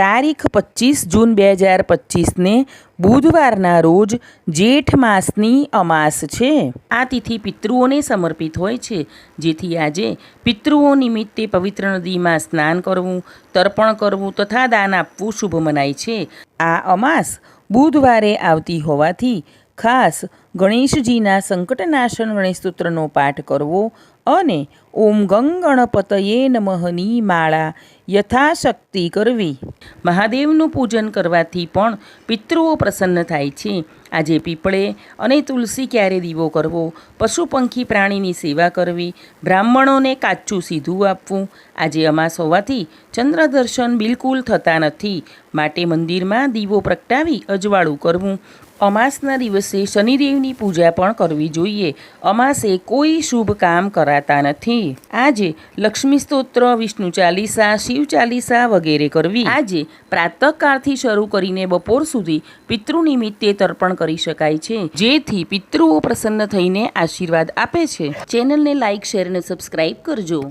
તારીખ પચીસ જૂન બે હજાર પચીસને બુધવારના રોજ જેઠ માસની અમાસ છે. આ તિથિ પિતૃઓને સમર્પિત હોય છે. જેથી આજે પિતૃઓ નિમિત્તે પવિત્ર નદીમાં સ્નાન કરવું, તર્પણ કરવું તથા દાન આપવું શુભ મનાય છે. આ અમાસ બુધવારે આવતી હોવાથી ખાસ ગણેશજીના સંકટનાશન ગણેશ સૂત્રનો પાઠ કરવો અને ઓમ ગંગ ગણપતયે નમઃની માળા યથાશક્તિ કરવી. મહાદેવનું પૂજન કરવાથી પણ પિતૃઓ પ્રસન્ન થાય છે. આજે પીપળે અને તુલસી ક્યારે દીવો કરવો? પશુ પંખી પ્રાણીની સેવા કરવી, બ્રાહ્મણોને કાચું સીધું આપવું. આજે અમાસ હોવાથી ચંદ્ર દર્શન બિલકુલ થતા નથી. માટે મંદિરમાં દીવો પ્રગટાવી અજવાળું કરવું. અમાસના દિવસે શનિદેવની પૂજા પણ કરવી જોઈએ. અમાસે કોઈ શુભ કામ કરાતા નથી. આજે લક્ષ્મી સ્તોત્ર, વિષ્ણુ ચાલીસા, શિવ ચાલીસા વગેરે કરવી. આજે પ્રાતઃકાળથી શરૂ કરીને બપોર સુધી પિતૃ નિમિત્તે તર્પણ કરી શકાય છે. જેથી પિતૃઓ પ્રસન્ન થઈને આશીર્વાદ આપે છે. ચેનલને લાઇક શેર અને સબસ્ક્રાઇબ કરજો.